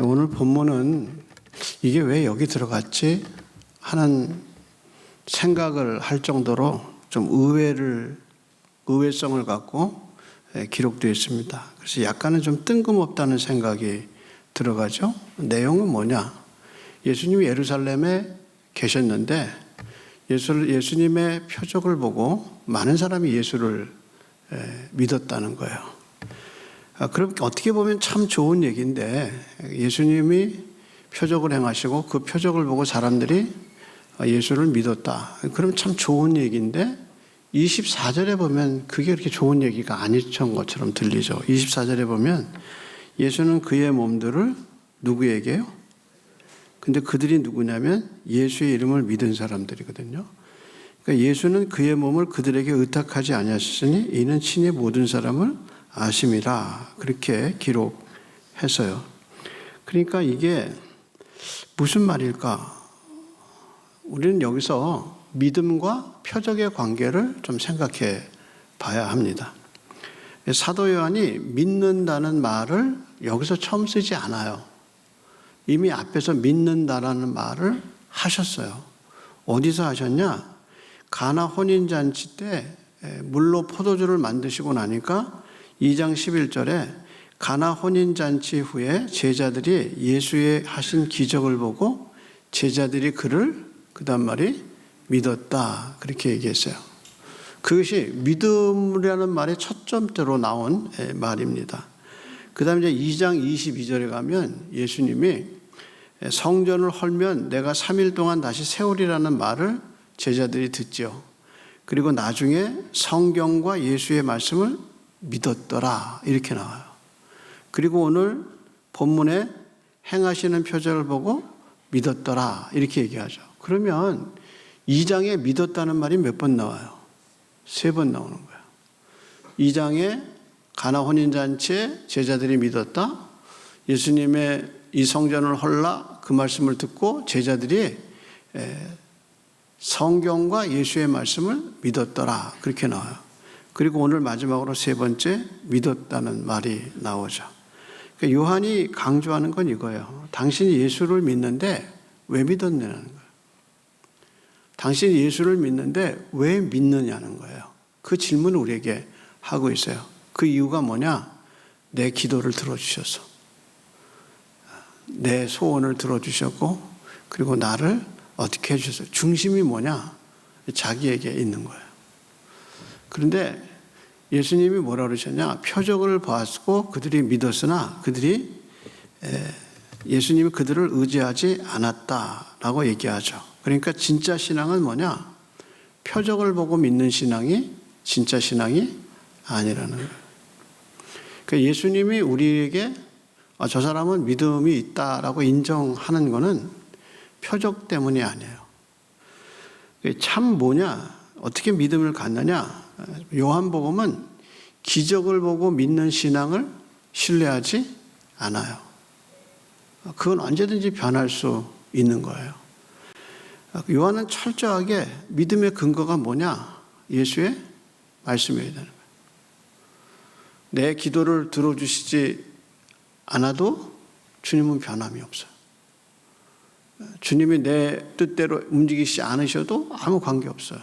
오늘 본문은 이게 왜 여기 들어갔지 하는 생각을 할 정도로 좀 의외를 의외성을 갖고 예, 기록되어 있습니다. 그래서 약간은 좀 뜬금없다는 생각이 들어가죠. 내용은 뭐냐? 예수님이 예루살렘에 계셨는데 예수, 예수님의 표적을 보고 많은 사람이 예수를 예, 믿었다는 거예요. 아, 그럼 어떻게 보면 참 좋은 얘기인데 예수님이 표적을 행하시고 그 표적을 보고 사람들이 예수를 믿었다. 그럼 참 좋은 얘기인데 24절에 보면 그게 그렇게 좋은 얘기가 아니던 것처럼 들리죠. 24절에 보면 예수는 그의 몸들을 누구에게요? 근데 그들이 누구냐면 예수의 이름을 믿은 사람들이거든요. 그러니까 예수는 그의 몸을 그들에게 의탁하지 아니하셨으니 이는 친히 모든 사람을 아심이라 그렇게 기록했어요. 그러니까 이게 무슨 말일까? 우리는 여기서 믿음과 표적의 관계를 좀 생각해 봐야 합니다. 사도 요한이 믿는다는 말을 여기서 처음 쓰지 않아요. 이미 앞에서 믿는다라는 말을 하셨어요. 어디서 하셨냐? 가나 혼인잔치 때 물로 포도주를 만드시고 나니까 2장 11절에 가나 혼인 잔치 후에 제자들이 예수의 하신 기적을 보고 제자들이 그를 그다음 말이 믿었다 그렇게 얘기했어요. 그것이 믿음이라는 말의 첫 점대로 나온 말입니다. 그다음 이제 2장 22절에 가면 예수님이 성전을 헐면 내가 3일 동안 다시 세우리라는 말을 제자들이 듣죠. 그리고 나중에 성경과 예수의 말씀을 믿었더라 이렇게 나와요. 그리고 오늘 본문에 행하시는 표적을 보고 믿었더라 이렇게 얘기하죠. 그러면 2장에 믿었다는 말이 몇 번 나와요? 세 번 나오는 거예요. 2장에 가나 혼인잔치에 제자들이 믿었다. 예수님의 이 성전을 헐라 그 말씀을 듣고 제자들이 성경과 예수의 말씀을 믿었더라. 그렇게 나와요. 그리고 오늘 마지막으로 세 번째 믿었다는 말이 나오죠. 그러니까 요한이 강조하는 건 이거예요. 당신이 예수를 믿는데 왜 믿었냐는 거예요. 당신이 예수를 믿는데 왜 믿느냐는 거예요. 그 질문을 우리에게 하고 있어요. 그 이유가 뭐냐? 내 기도를 들어주셔서. 내 소원을 들어주셨고, 그리고 나를 어떻게 해주셨어요? 중심이 뭐냐? 자기에게 있는 거예요. 그런데 예수님이 뭐라 그러셨냐? 표적을 보았고 그들이 믿었으나 그들이 예수님이 그들을 의지하지 않았다라고 얘기하죠. 그러니까 진짜 신앙은 뭐냐? 표적을 보고 믿는 신앙이 진짜 신앙이 아니라는 거예요. 그러니까 예수님이 우리에게 아, 저 사람은 믿음이 있다라고 인정하는 것은 표적 때문이 아니에요. 참 뭐냐? 어떻게 믿음을 갖느냐? 요한복음은 기적을 보고 믿는 신앙을 신뢰하지 않아요. 그건 언제든지 변할 수 있는 거예요. 요한은 철저하게 믿음의 근거가 뭐냐? 예수의 말씀이어야 되는 거예요. 내 기도를 들어주시지 않아도 주님은 변함이 없어요. 주님이 내 뜻대로 움직이시지 않으셔도 아무 관계 없어요.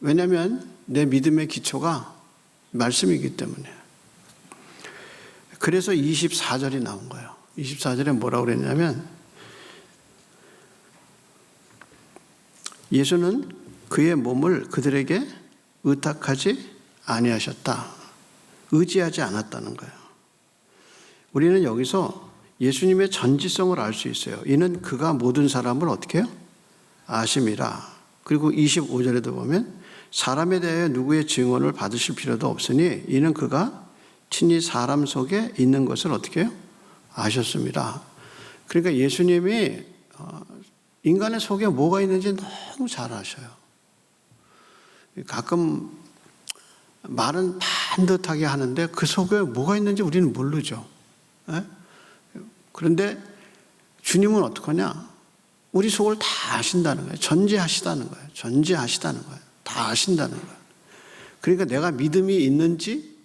왜냐하면 내 믿음의 기초가 말씀이기 때문에. 그래서 24절이 나온 거예요. 24절에 뭐라고 그랬냐면 예수는 그의 몸을 그들에게 의탁하지 아니하셨다. 의지하지 않았다는 거예요. 우리는 여기서 예수님의 전지성을 알 수 있어요. 이는 그가 모든 사람을 어떻게 해요? 아심이라. 그리고 25절에도 보면 사람에 대하여 누구의 증언을 받으실 필요도 없으니 이는 그가 친히 사람 속에 있는 것을 어떻게 해요? 아셨습니다. 그러니까 예수님이 어, 인간의 속에 뭐가 있는지 너무 잘 아셔요. 가끔 말은 반듯하게 하는데 그 속에 뭐가 있는지 우리는 모르죠. 예? 그런데 주님은 어떡하냐? 우리 속을 다 아신다는 거예요. 전제하시다는 거예요. 전제하시다는 거예요. 다 아신다는 거예요. 그러니까 내가 믿음이 있는지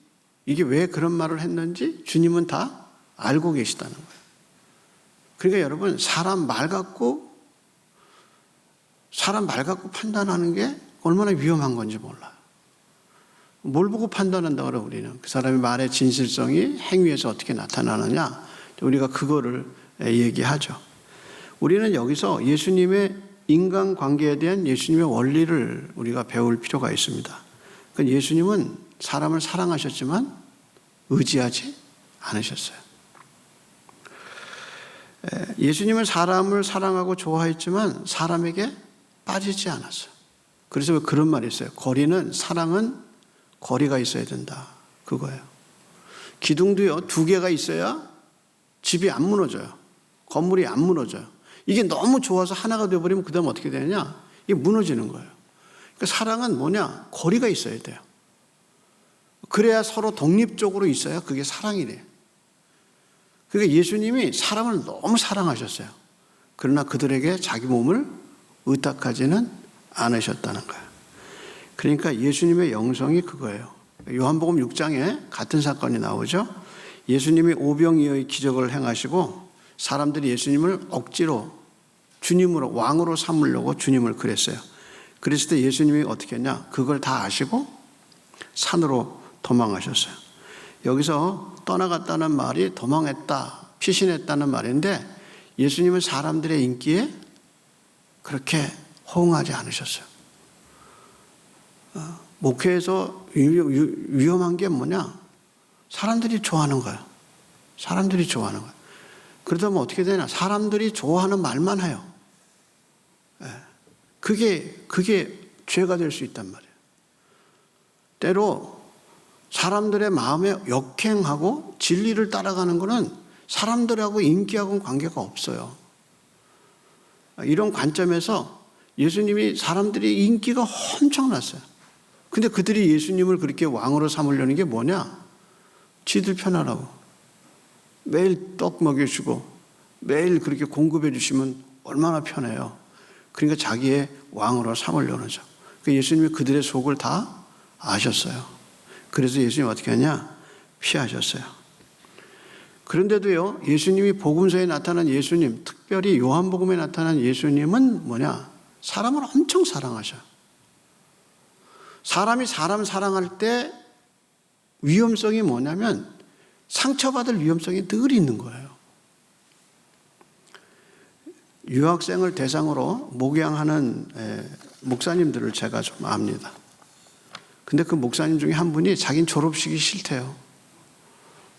이게 왜 그런 말을 했는지 주님은 다 알고 계시다는 거예요. 그러니까 여러분 사람 말 갖고 사람 말 갖고 판단하는 게 얼마나 위험한 건지 몰라요. 뭘 보고 판단한다 그래 우리는 그 사람의 말의 진실성이 행위에서 어떻게 나타나느냐 우리가 그거를 얘기하죠. 우리는 여기서 예수님의 인간 관계에 대한 예수님의 원리를 우리가 배울 필요가 있습니다. 그 예수님은 사람을 사랑하셨지만 의지하지 않으셨어요. 예수님은 사람을 사랑하고 좋아했지만 사람에게 빠지지 않았어요. 그래서 왜 그런 말이 있어요. 거리는 사랑은 거리가 있어야 된다. 그거예요. 기둥도요 두 개가 있어야 집이 안 무너져요. 건물이 안 무너져요. 이게 너무 좋아서 하나가 되어버리면 그 다음 어떻게 되느냐? 이게 무너지는 거예요. 그러니까 사랑은 뭐냐? 거리가 있어야 돼요. 그래야 서로 독립적으로 있어야 그게 사랑이 돼요. 그러니까 예수님이 사람을 너무 사랑하셨어요. 그러나 그들에게 자기 몸을 의탁하지는 않으셨다는 거예요. 그러니까 예수님의 영성이 그거예요. 요한복음 6장에 같은 사건이 나오죠. 예수님이 오병이어의 기적을 행하시고 사람들이 예수님을 억지로 주님으로 왕으로 삼으려고 주님을 그랬어요. 그랬을 때 예수님이 어떻게 했냐? 그걸 다 아시고 산으로 도망하셨어요. 여기서 떠나갔다는 말이 도망했다, 피신했다는 말인데 예수님은 사람들의 인기에 그렇게 호응하지 않으셨어요. 어, 목회에서 위험한 게 뭐냐? 사람들이 좋아하는 거예요. 사람들이 좋아하는 거예요. 그러다 보면 어떻게 되냐? 사람들이 좋아하는 말만 해요. 예. 그게, 그게 죄가 될 수 있단 말이에요. 때로 사람들의 마음에 역행하고 진리를 따라가는 것은 사람들하고 인기하고는 관계가 없어요. 이런 관점에서 예수님이 사람들이 인기가 엄청났어요. 근데 그들이 예수님을 그렇게 왕으로 삼으려는 게 뭐냐? 지들 편하라고. 매일 떡 먹여주고 매일 그렇게 공급해 주시면 얼마나 편해요. 그러니까 자기의 왕으로 삼으려는 죠. 그 예수님이 그들의 속을 다 아셨어요. 그래서 예수님 어떻게 하냐? 피하셨어요. 그런데도요, 예수님이 복음서에 나타난 예수님, 특별히 요한복음에 나타난 예수님은 뭐냐? 사람을 엄청 사랑하셔. 사람이 사람 사랑할 때 위험성이 뭐냐면 상처받을 위험성이 늘 있는 거예요. 유학생을 대상으로 목양하는 목사님들을 제가 좀 압니다. 근데 그 목사님 중에 한 분이 자긴 졸업식이 싫대요.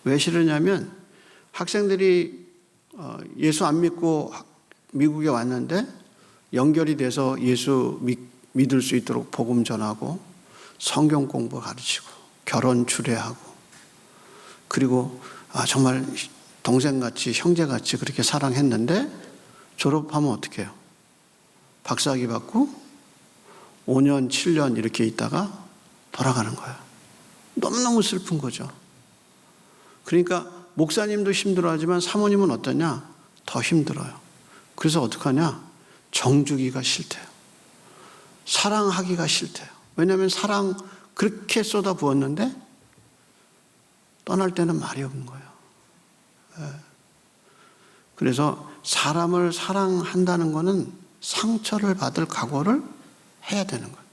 왜 싫으냐면 학생들이 어, 예수 안 믿고 미국에 왔는데 연결이 돼서 예수 믿을 수 있도록 복음 전하고 성경 공부 가르치고 결혼 주례하고 그리고 아, 정말 동생같이 형제같이 그렇게 사랑했는데 졸업하면 어떻게 해요? 박사학위 받고 5년, 7년 이렇게 있다가 돌아가는 거예요. 너무너무 슬픈 거죠. 그러니까 목사님도 힘들어하지만 사모님은 어떠냐? 더 힘들어요. 그래서 어떡하냐? 정주기가 싫대요. 사랑하기가 싫대요. 왜냐하면 사랑 그렇게 쏟아 부었는데 떠날 때는 말이 없는 거예요. 예. 그래서 사람을 사랑한다는 것은 상처를 받을 각오를 해야 되는 거예요.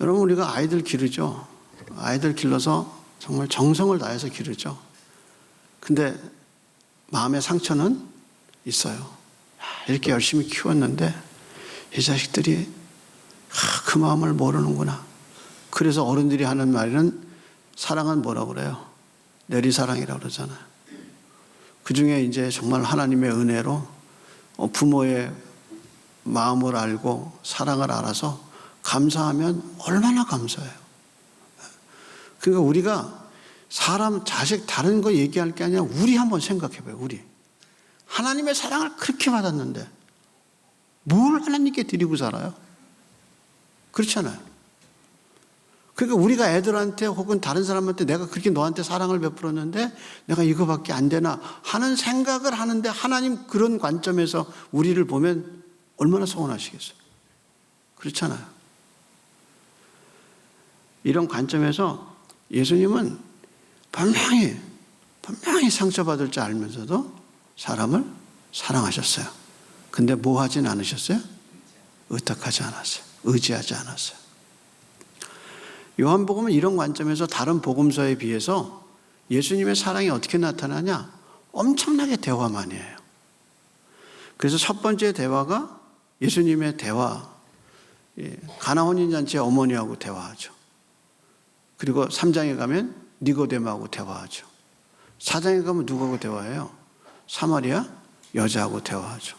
여러분, 우리가 아이들 기르죠. 아이들 길러서 정말 정성을 다해서 기르죠. 근데 마음의 상처는 있어요. 이렇게 열심히 키웠는데 이 자식들이 그 마음을 모르는구나. 그래서 어른들이 하는 말은 사랑은 뭐라고 그래요? 내리사랑이라고 그러잖아요. 그 중에 이제 정말 하나님의 은혜로 어, 부모의 마음을 알고 사랑을 알아서 감사하면 얼마나 감사해요. 그러니까 우리가 사람, 자식 다른 거 얘기할 게 아니라 우리 한번 생각해 봐요, 우리. 하나님의 사랑을 그렇게 받았는데 뭘 하나님께 드리고 살아요? 그렇잖아요. 그러니까 우리가 애들한테 혹은 다른 사람한테 내가 그렇게 너한테 사랑을 베풀었는데 내가 이거밖에 안 되나 하는 생각을 하는데 하나님 그런 관점에서 우리를 보면 얼마나 서운하시겠어요. 그렇잖아요. 이런 관점에서 예수님은 분명히 분명히 상처받을 줄 알면서도 사람을 사랑하셨어요. 근데 뭐 하진 않으셨어요? 의탁하지 않았어요. 의지하지 않았어요. 요한복음은 이런 관점에서 다른 복음서에 비해서 예수님의 사랑이 어떻게 나타나냐? 엄청나게 대화만이에요. 그래서 첫 번째 대화가 예수님의 대화, 예, 가나 혼인잔치의 어머니하고 대화하죠. 그리고 3장에 가면 니고데모하고 대화하죠. 4장에 가면 누구하고 대화해요? 사마리아 여자하고 대화하죠.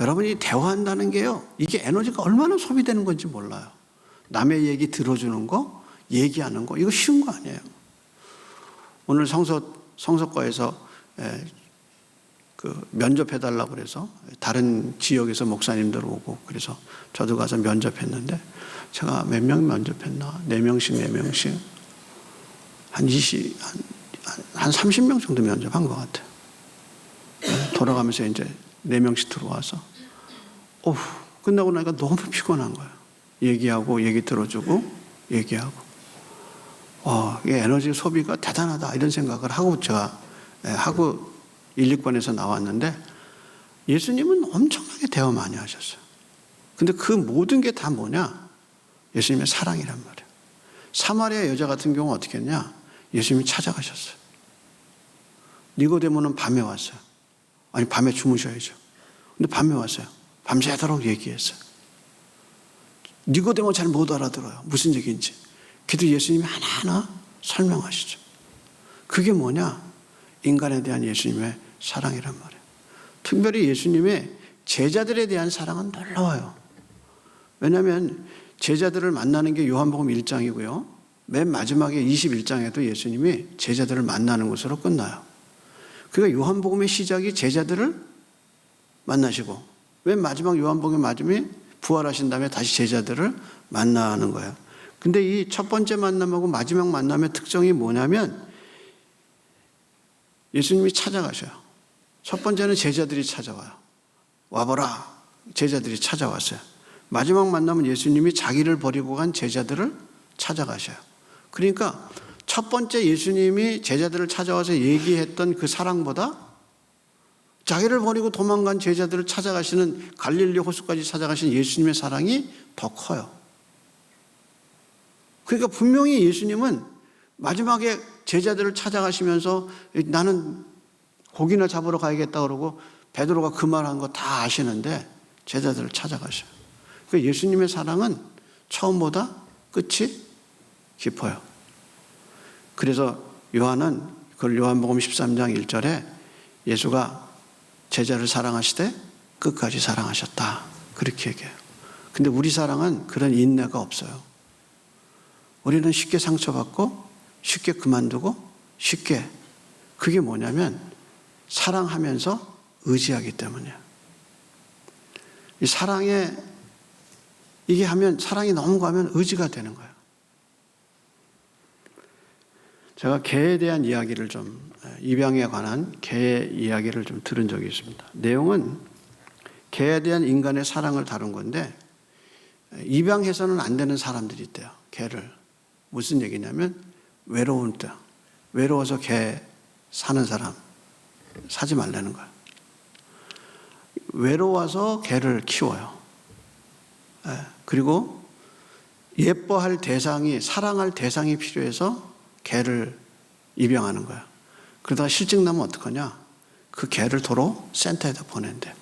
여러분이 대화한다는 게요. 이게 에너지가 얼마나 소비되는 건지 몰라요. 남의 얘기 들어주는 거, 얘기하는 거, 이거 쉬운 거 아니에요. 오늘 성서, 성서과에서 에, 그 면접해달라고 그래서 다른 지역에서 목사님들 오고 그래서 저도 가서 면접했는데 제가 몇 명 면접했나? 네명씩네명씩 한 20, 한, 한- 한 30명 정도 면접한 것 같아요. 네, 돌아가면서 이제 네명씩 들어와서 어후, 끝나고 나니까 너무 피곤한 거예요. 얘기하고 얘기 들어주고 얘기하고 와, 이 에너지 소비가 대단하다 이런 생각을 하고 제가 예, 하고 1, 2권에서 나왔는데 예수님은 엄청나게 대화 많이 하셨어요. 근데 그 모든 게 다 뭐냐? 예수님의 사랑이란 말이에요. 사마리아 여자 같은 경우는 어떻게 했냐? 예수님이 찾아가셨어요. 니고데모는 밤에 왔어요. 아니 밤에 주무셔야죠. 근데 밤에 왔어요. 밤새도록 얘기했어요. 니고데모 잘 못 알아들어요. 무슨 얘기인지. 그래도 예수님이 하나하나 설명하시죠. 그게 뭐냐? 인간에 대한 예수님의 사랑이란 말이에요. 특별히 예수님의 제자들에 대한 사랑은 놀라워요. 왜냐하면 제자들을 만나는 게 요한복음 1장이고요. 맨 마지막에 21장에도 예수님이 제자들을 만나는 것으로 끝나요. 그러니까 요한복음의 시작이 제자들을 만나시고 맨 마지막 요한복음의 마지막에 부활하신 다음에 다시 제자들을 만나는 거예요. 근데 이 첫 번째 만남하고 마지막 만남의 특성이 뭐냐면 예수님이 찾아가셔요. 첫 번째는 제자들이 찾아와요. 와보라. 제자들이 찾아왔어요. 마지막 만남은 예수님이 자기를 버리고 간 제자들을 찾아가셔요. 그러니까 첫 번째 예수님이 제자들을 찾아와서 얘기했던 그 사랑보다 자기를 버리고 도망간 제자들을 찾아가시는 갈릴리 호수까지 찾아가신 예수님의 사랑이 더 커요. 그러니까 분명히 예수님은 마지막에 제자들을 찾아가시면서 나는 고기나 잡으러 가야겠다 그러고 베드로가 그 말한 거 다 아시는데 제자들을 찾아가셔요. 그러니까 예수님의 사랑은 처음보다 끝이 깊어요. 그래서 요한은 그걸 요한복음 13장 1절에 예수가 제자를 사랑하시되 끝까지 사랑하셨다. 그렇게 얘기해요. 근데 우리 사랑은 그런 인내가 없어요. 우리는 쉽게 상처받고 쉽게 그만두고 쉽게 그게 뭐냐면 사랑하면서 의지하기 때문이에요. 이 사랑에 이게 하면 사랑이 너무 가면 의지가 되는 거예요. 제가 개에 대한 이야기를 좀 입양에 관한 개 이야기를 좀 들은 적이 있습니다. 내용은 개에 대한 인간의 사랑을 다룬 건데 입양해서는 안 되는 사람들이 있대요. 개를 무슨 얘기냐면 외로운 때 외로워서 개 사는 사람 사지 말라는 거예요. 외로워서 개를 키워요. 예, 그리고 예뻐할 대상이 사랑할 대상이 필요해서 개를 입양하는 거야. 그러다가 실증 나면 어떡하냐? 그 개를 도로 센터에다 보낸대.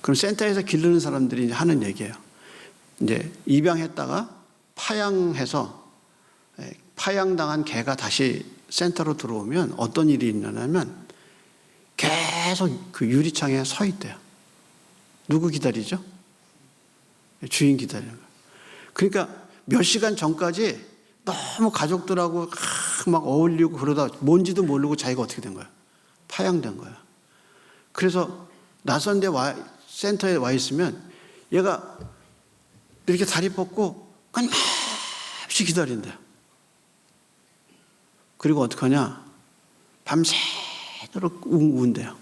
그럼 센터에서 기르는 사람들이 이제 하는 얘기예요. 이제 입양했다가 파양해서 예, 파양당한 개가 다시 센터로 들어오면 어떤 일이 있냐면 계속 그 유리창에 서 있대요. 누구 기다리죠? 주인 기다리는 거예요. 그러니까 몇 시간 전까지 너무 가족들하고 막 어울리고 그러다 뭔지도 모르고 자기가 어떻게 된 거야? 파양된 거야. 그래서 낯선 데 와, 센터에 와 있으면 얘가 이렇게 다리 뻗고 끊임없이 기다린대요. 그리고 어떡하냐? 밤새도록 운대요.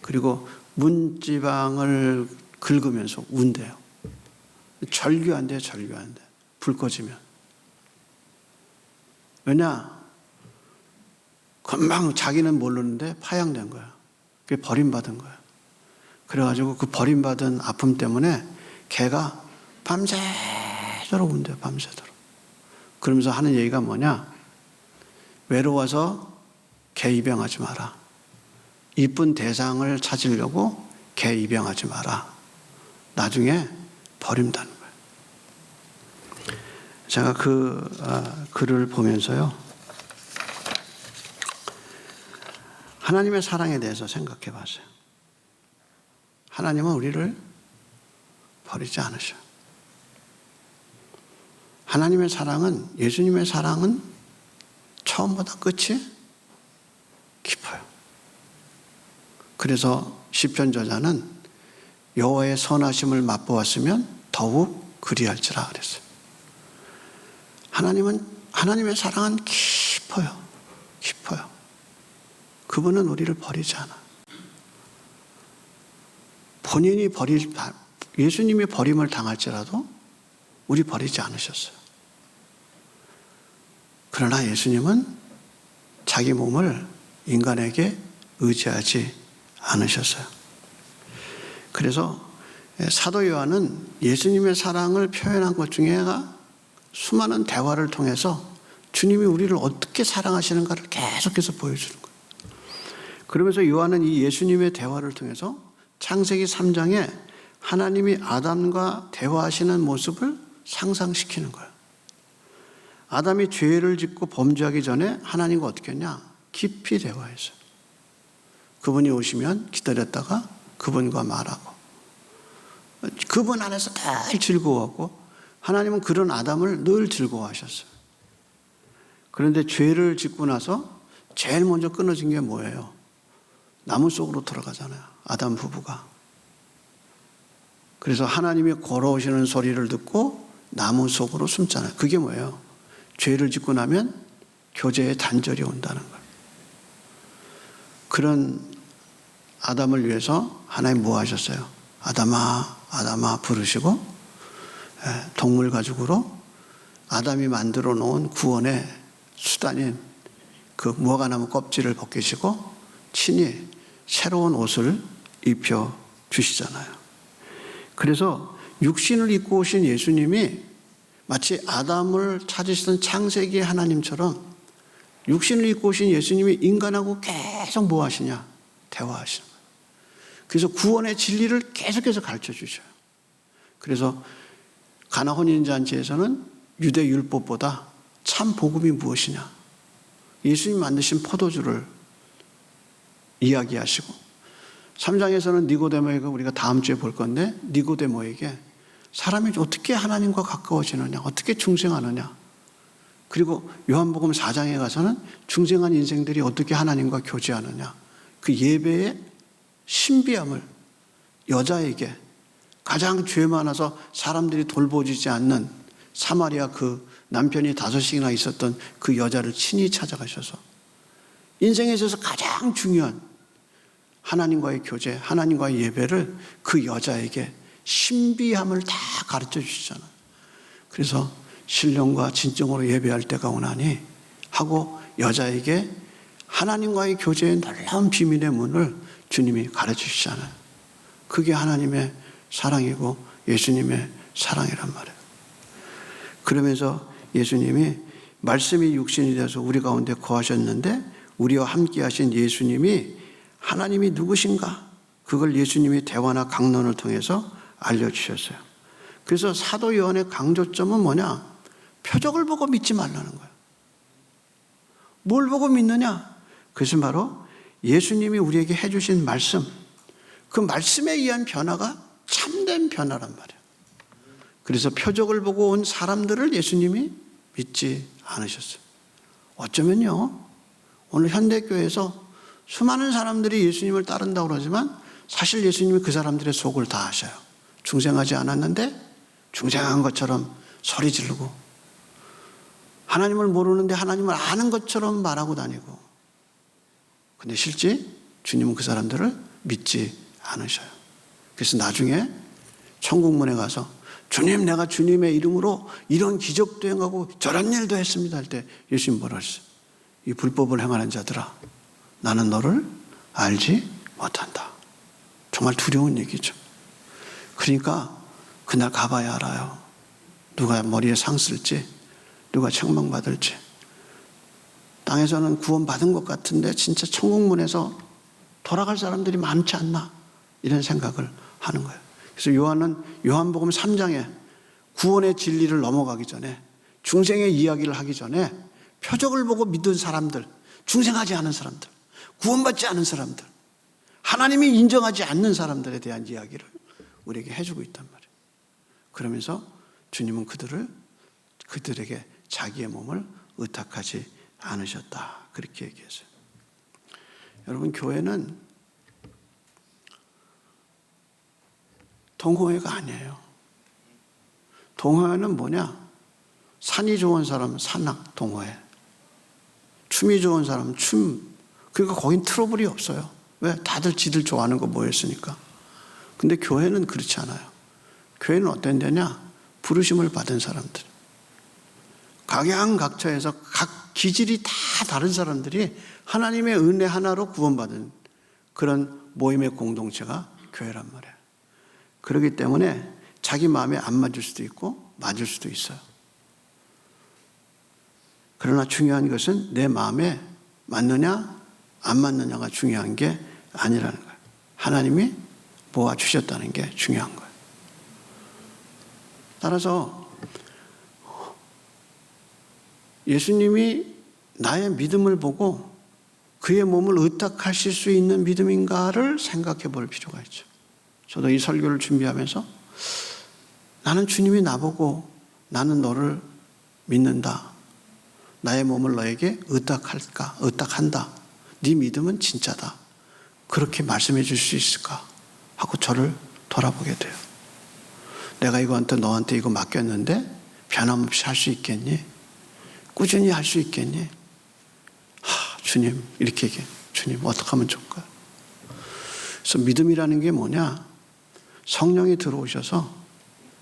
그리고 문지방을 긁으면서 운대요. 절규한대요, 절규한대. 불 꺼지면. 왜냐? 금방 자기는 모르는데 파양된 거야. 그게 버림받은 거야. 그래가지고 그 버림받은 아픔 때문에 개가 밤새도록 운대요, 밤새도록. 그러면서 하는 얘기가 뭐냐? 외로워서 개 입양하지 마라. 이쁜 대상을 찾으려고 개 입양하지 마라. 나중에 버린다는 거예요. 제가 그 아, 글을 보면서요. 하나님의 사랑에 대해서 생각해 봤어요. 하나님은 우리를 버리지 않으셔. 하나님의 사랑은 예수님의 사랑은 처음보다 끝이 깊어요. 그래서 시편 저자는 여호와의 선하심을 맛보았으면 더욱 그리할지라 그랬어요. 하나님은 하나님의 사랑은 깊어요. 깊어요. 그분은 우리를 버리지 않아. 본인이 버릴 예수님이 버림을 당할지라도 우리 버리지 않으셨어요. 그러나 예수님은 자기 몸을 인간에게 의지하지 않으셨어요. 그래서 사도 요한은 예수님의 사랑을 표현한 것 중에가 수많은 대화를 통해서 주님이 우리를 어떻게 사랑하시는가를 계속해서 보여주는 거예요. 그러면서 요한은 이 예수님의 대화를 통해서 창세기 3장에 하나님이 아담과 대화하시는 모습을 상상시키는 거예요. 아담이 죄를 짓고 범죄하기 전에 하나님과 어떻게 했냐? 깊이 대화했어요. 그분이 오시면 기다렸다가 그분과 말하고 그분 안에서 늘 즐거워하고 하나님은 그런 아담을 늘 즐거워하셨어요. 그런데 죄를 짓고 나서 제일 먼저 끊어진 게 뭐예요? 나무 속으로 들어가잖아요. 아담 부부가. 그래서 하나님이 걸어오시는 소리를 듣고 나무 속으로 숨잖아요. 그게 뭐예요? 죄를 짓고 나면 교제의 단절이 온다는 거예요. 그런 아담을 위해서 하나님 뭐 하셨어요? 아담아, 아담아 부르시고 예, 동물 가죽으로 아담이 만들어 놓은 구원의 수단인 그 무화과 나무 껍질을 벗기시고 친히 새로운 옷을 입혀 주시잖아요. 그래서 육신을 입고 오신 예수님이 마치 아담을 찾으시던 창세기 하나님처럼 육신을 입고 오신 예수님이 인간하고 계속 뭐 하시냐? 대화하시는 거예요. 그래서 구원의 진리를 계속해서 가르쳐 주셔요. 그래서 가나 혼인잔치에서는 유대 율법보다 참 복음이 무엇이냐? 예수님 만드신 포도주를 이야기하시고 3장에서는 니고데모에게 우리가 다음 주에 볼 건데 니고데모에게 사람이 어떻게 하나님과 가까워지느냐, 어떻게 중생하느냐. 그리고 요한복음 4장에 가서는 중생한 인생들이 어떻게 하나님과 교제하느냐. 그 예배의 신비함을 여자에게 가장 죄 많아서 사람들이 돌보지지 않는 사마리아 그 남편이 다섯이나 있었던 그 여자를 친히 찾아가셔서 인생에 있어서 가장 중요한 하나님과의 교제, 하나님과의 예배를 그 여자에게 신비함을 다 가르쳐 주시잖아요. 그래서 신령과 진정으로 예배할 때가 오나니 하고 여자에게 하나님과의 교제의 놀라운 비밀의 문을 주님이 가르쳐 주시잖아요. 그게 하나님의 사랑이고 예수님의 사랑이란 말이에요. 그러면서 예수님이 말씀이 육신이 되어서 우리 가운데 거하셨는데 우리와 함께 하신 예수님이 하나님이 누구신가? 그걸 예수님이 대화나 강론을 통해서 알려주셨어요. 그래서 사도 요한의 강조점은 뭐냐? 표적을 보고 믿지 말라는 거예요. 뭘 보고 믿느냐? 그것은 바로 예수님이 우리에게 해주신 말씀, 그 말씀에 의한 변화가 참된 변화란 말이에요. 그래서 표적을 보고 온 사람들을 예수님이 믿지 않으셨어요. 어쩌면요, 오늘 현대교회에서 수많은 사람들이 예수님을 따른다고 그러지만 사실 예수님이 그 사람들의 속을 다 아셔요. 중생하지 않았는데 중생한 것처럼 소리 지르고 하나님을 모르는데 하나님을 아는 것처럼 말하고 다니고 근데 실제 주님은 그 사람들을 믿지 않으셔요. 그래서 나중에 천국문에 가서 주님 내가 주님의 이름으로 이런 기적도 행하고 저런 일도 했습니다 할 때 예수님 뭐라 하셨어요? 이 불법을 행하는 자들아, 나는 너를 알지 못한다. 정말 두려운 얘기죠. 그러니까 그날 가봐야 알아요. 누가 머리에 상 쓸지, 누가 책망받을지. 땅에서는 구원받은 것 같은데 진짜 천국문에서 돌아갈 사람들이 많지 않나 이런 생각을 하는 거예요. 그래서 요한은 요한복음 3장에 구원의 진리를 넘어가기 전에 중생의 이야기를 하기 전에 표적을 보고 믿은 사람들, 중생하지 않은 사람들, 구원받지 않은 사람들, 하나님이 인정하지 않는 사람들에 대한 이야기를 우리에게 해주고 있단 말이에요. 그러면서 주님은 그들을 그들에게 자기의 몸을 의탁하지 않으셨다. 그렇게 얘기했어요. 여러분 교회는 동호회가 아니에요. 동호회는 뭐냐? 산이 좋은 사람은 산악 동호회. 춤이 좋은 사람은 춤. 그러니까 거긴 트러블이 없어요. 왜? 다들 지들 좋아하는 거 모였으니까. 근데 교회는 그렇지 않아요. 교회는 어떤 데냐? 부르심을 받은 사람들. 각양각처에서 각 기질이 다 다른 사람들이 하나님의 은혜 하나로 구원받은 그런 모임의 공동체가 교회란 말이에요. 그렇기 때문에 자기 마음에 안 맞을 수도 있고 맞을 수도 있어요. 그러나 중요한 것은 내 마음에 맞느냐 안 맞느냐가 중요한 게 아니라는 거예요. 하나님이 모아 주셨다는 게 중요한 거예요. 따라서 예수님이 나의 믿음을 보고 그의 몸을 의탁하실 수 있는 믿음인가를 생각해 볼 필요가 있죠. 저도 이 설교를 준비하면서 나는 주님이 나보고 나는 너를 믿는다. 나의 몸을 너에게 의탁할까? 의탁한다. 네 믿음은 진짜다. 그렇게 말씀해 줄 수 있을까? 하고 저를 돌아보게 돼요. 내가 이거한테 너한테 이거 맡겼는데 변함없이 할 수 있겠니? 꾸준히 할 수 있겠니? 하, 주님, 이렇게 얘기해. 주님, 어떻게 하면 좋을까요? 그래서 믿음이라는 게 뭐냐? 성령이 들어오셔서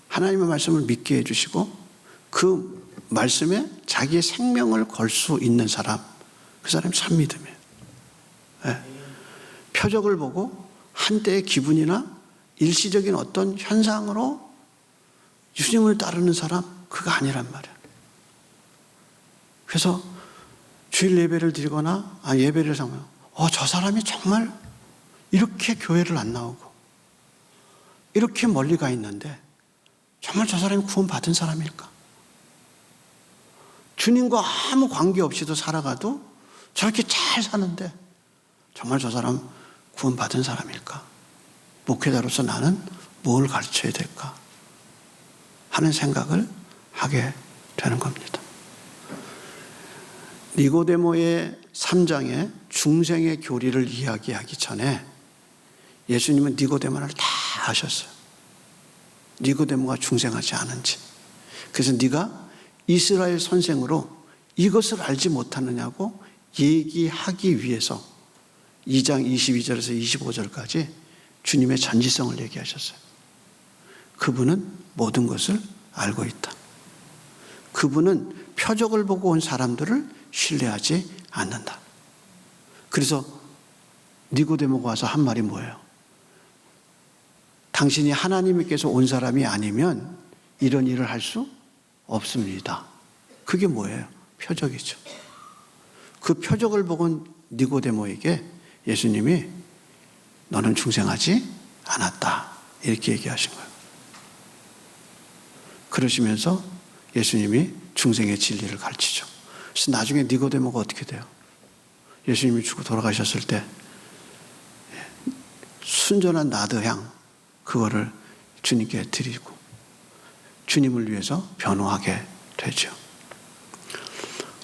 하나님의 말씀을 믿게 해주시고 그 말씀에 자기의 생명을 걸 수 있는 사람, 그 사람이 참 믿음이에요. 네. 표적을 보고 한때의 기분이나 일시적인 어떤 현상으로 주님을 따르는 사람, 그가 아니란 말이야. 그래서 주일 예배를 드리거나 아, 예배를 하면 어, 저 사람이 정말 이렇게 교회를 안 나오고 이렇게 멀리 가 있는데 정말 저 사람이 구원받은 사람일까? 주님과 아무 관계 없이도 살아가도 저렇게 잘 사는데 정말 저 사람 구원받은 사람일까? 목회자로서 나는 뭘 가르쳐야 될까? 하는 생각을 하게 되는 겁니다. 니고데모의 3장에 중생의 교리를 이야기하기 전에 예수님은 니고데모를 다 아셨어요. 니고데모가 중생하지 않은지. 그래서 네가 이스라엘 선생으로 이것을 알지 못하느냐고 얘기하기 위해서 2장 22절에서 25절까지 주님의 전지성을 얘기하셨어요. 그분은 모든 것을 알고 있다. 그분은 표적을 보고 온 사람들을 신뢰하지 않는다. 그래서 니고데모가 와서 한 말이 뭐예요? 당신이 하나님께서 온 사람이 아니면 이런 일을 할 수 없습니다. 그게 뭐예요? 표적이죠. 그 표적을 보고 니고데모에게 예수님이 너는 중생하지 않았다. 이렇게 얘기하신 거예요. 그러시면서 예수님이 중생의 진리를 가르치죠. 그래서 나중에 니고데모가 어떻게 돼요? 예수님이 죽고 돌아가셨을 때 순전한 나드향 그거를 주님께 드리고 주님을 위해서 변호하게 되죠.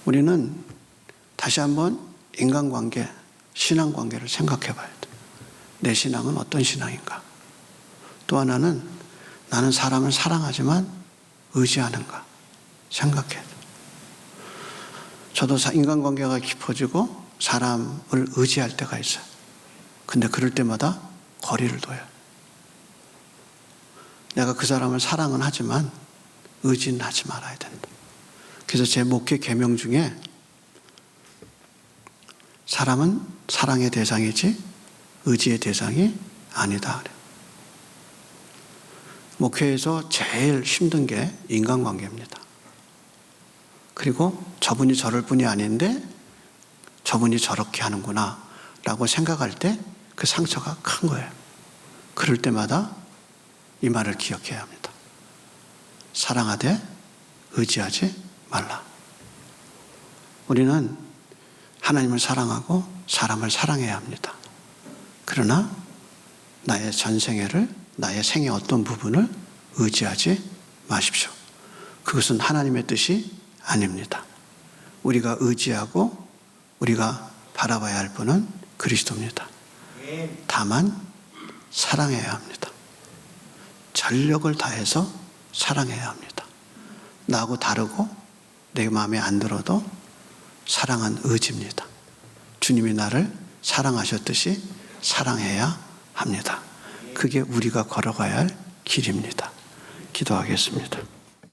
우리는 다시 한번 인간관계, 신앙관계를 생각해 봐야 돼. 내 신앙은 어떤 신앙인가? 또 하나는 나는 사람을 사랑하지만 의지하는가? 생각해 돼. 저도 인간관계가 깊어지고 사람을 의지할 때가 있어요. 근데 그럴 때마다 거리를 둬요. 내가 그 사람을 사랑은 하지만 의지는 하지 말아야 된다. 그래서 제 목회 계명 중에 사람은 사랑의 대상이지 의지의 대상이 아니다. 목회에서 제일 힘든 게 인간관계입니다. 그리고 저분이 저럴 분이 아닌데 저분이 저렇게 하는구나 라고 생각할 때 그 상처가 큰 거예요. 그럴 때마다 이 말을 기억해야 합니다. 사랑하되 의지하지 말라. 우리는 하나님을 사랑하고 사람을 사랑해야 합니다. 그러나 나의 전생애를 나의 생의 어떤 부분을 의지하지 마십시오. 그것은 하나님의 뜻이 아닙니다. 우리가 의지하고 우리가 바라봐야 할 분은 그리스도입니다. 다만 사랑해야 합니다. 전력을 다해서 사랑해야 합니다. 나하고 다르고 내 마음에 안 들어도 사랑은 의지입니다. 주님이 나를 사랑하셨듯이 사랑해야 합니다. 그게 우리가 걸어가야 할 길입니다. 기도하겠습니다.